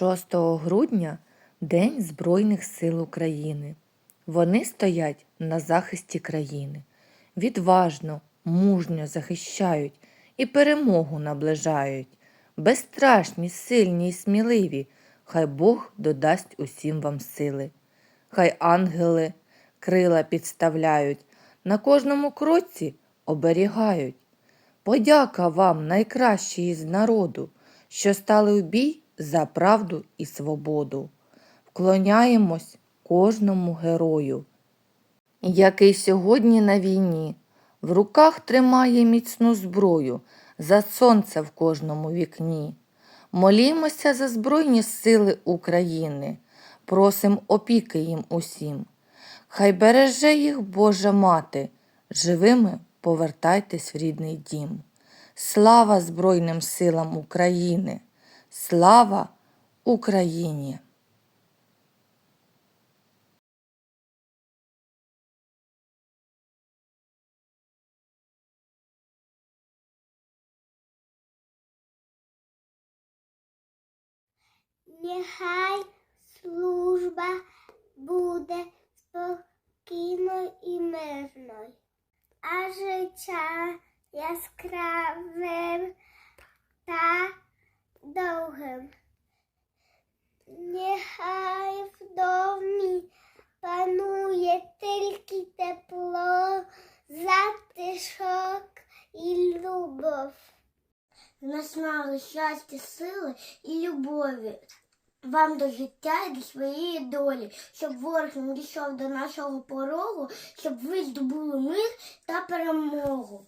6 грудня День Збройних сил України. Вони стоять на захисті країни, відважно, мужньо захищають і перемогу наближають. Безстрашні, сильні і сміливі, хай Бог додасть усім вам сили. Хай ангели крила підставляють, на кожному кроці оберігають. Подяка вам, найкращі із народу, що стали у бій за правду і свободу. Вклоняємось кожному герою, який сьогодні на війні в руках тримає міцну зброю за сонце в кожному вікні. Молімося за Збройні сили України, просим опіки їм усім. Хай береже їх Божа мати, живими повертайтесь в рідний дім. Слава Збройним силам України! Слава Україні! Нехай служба буде спокійною і мирною, а життя яскравим та любов. Наснали щастя, сили і любові. Вам до життя і до своєї долі, щоб ворог не дійшов до нашого порогу, щоб ви здобули мир та перемогу.